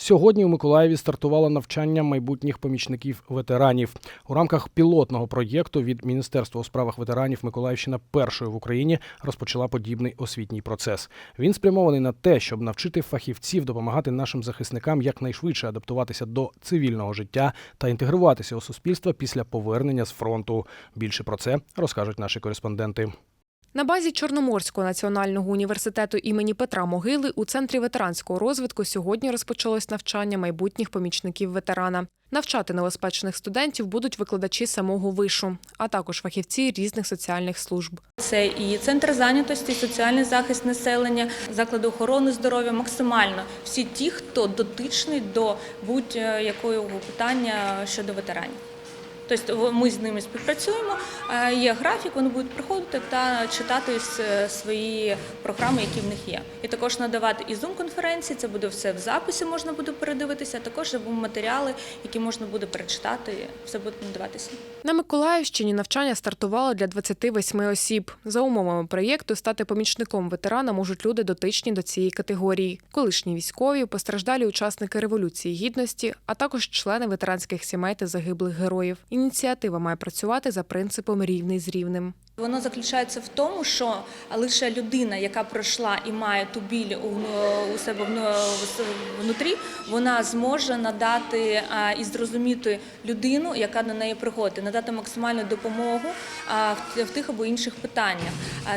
Сьогодні у Миколаєві стартувало навчання майбутніх помічників ветеранів. У рамках пілотного проєкту від Міністерства у справах ветеранів Миколаївщина першою в Україні розпочала подібний освітній процес. Він спрямований на те, щоб навчити фахівців допомагати нашим захисникам якнайшвидше адаптуватися до цивільного життя та інтегруватися у суспільство після повернення з фронту. Більше про це розкажуть наші кореспонденти. На базі Чорноморського національного університету імені Петра Могили у центрі ветеранського розвитку сьогодні розпочалось навчання майбутніх помічників ветерана. Навчати новоспечених студентів будуть викладачі самого вишу, а також фахівці різних соціальних служб. Це і центр зайнятості, соціальний захист населення, заклади охорони здоров'я, максимально всі ті, хто дотичний до будь-якого питання щодо ветеранів. Тобто ми з ними співпрацюємо. е, Є графік, вони будуть приходити та читати свої програми, які в них є. І також надавати і зум-конференції. Це буде все в записі, можна буде передивитися. а Також матеріали, які можна буде перечитати. Все буде надаватися. На Миколаївщині навчання стартувало для 28 осіб. За умовами проєкту стати помічником ветерана можуть люди дотичні до цієї категорії: колишні військові, постраждалі учасники революції гідності, а також члени ветеранських сімей та загиблих героїв. Ініціатива має працювати за принципом рівний з рівним. Воно заключається в тому, що лише людина, яка пройшла і має ту біль у, себе вну- внутрі, вона зможе надати і зрозуміти людину, яка до неї приходить, надати максимальну допомогу в, тих або інших питаннях.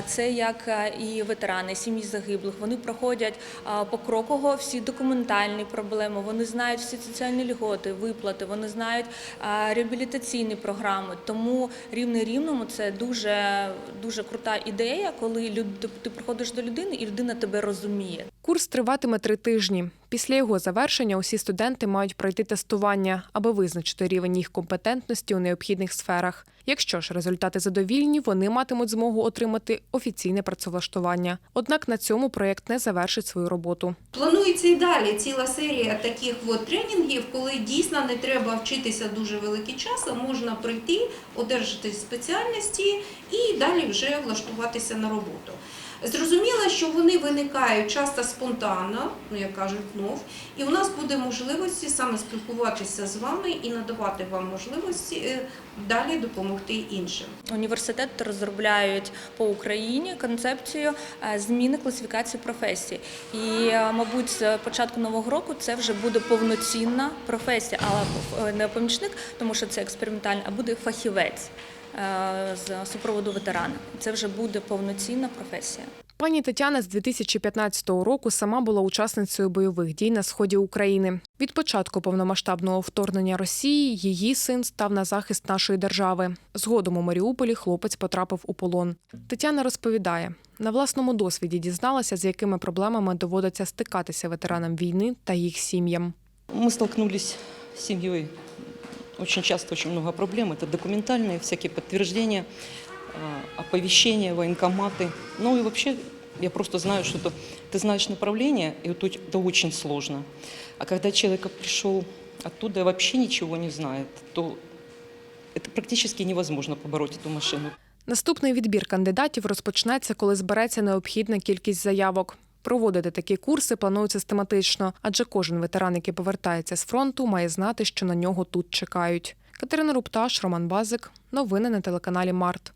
Це як і ветерани, сім'ї загиблих. Вони проходять покроково всі документальні проблеми. Вони знають всі соціальні льготи, виплати. Вони знають реабілітаційні програми. Тому рівний рівному це дуже дуже крута ідея, коли люд, ти- приходиш до людини і людина тебе розуміє. Курс триватиме три тижні. Після його завершення усі студенти мають пройти тестування, аби визначити рівень їх компетентності у необхідних сферах. Якщо ж результати задовільні, вони матимуть змогу отримати офіційне працевлаштування. Однак на цьому проєкт не завершить свою роботу. Планується і далі ціла серія таких от тренінгів, коли дійсно не треба вчитися дуже великий час, а можна прийти, одержати спеціальності і далі вже влаштуватися на роботу. Зрозуміло, що вони виникають часто спонтанно, ну як кажуть, знов, і у нас буде можливості саме спілкуватися з вами і надавати вам можливості е, далі допомогти іншим. Університети розробляють по Україні концепцію е, зміни класифікації професій. І, е, мабуть, з початку нового року це вже буде повноцінна професія, але не помічник, тому що це експериментальний, а буде фахівець з супроводу ветерана. Це вже буде повноцінна професія. Пані Тетяна з 2015 року сама була учасницею бойових дій на сході України. Від початку повномасштабного вторгнення Росії її син став на захист нашої держави. Згодом у Маріуполі хлопець потрапив у полон. Тетяна розповідає, на власному досвіді дізналася, з якими проблемами доводиться стикатися ветеранам війни та їх сім'ям. Мы столкнулись с семьей Очень часто очень много проблем. Это документальные всякие подтверждения, а, оповещения, военкоматы. Ну и вообще я просто знаю, что это, ты знаешь направление, и вот это очень сложно. А когда человек пришел оттуда и вообще ничего не знает, то это практически невозможно побороть эту машину. Наступний відбір кандидатів розпочнеться, коли збереться необхідна кількість заявок. Проводити такі курси планують систематично, адже кожен ветеран, який повертається з фронту, має знати, що на нього тут чекають. Катерина Рупташ, Роман Базик. Новини на телеканалі Март.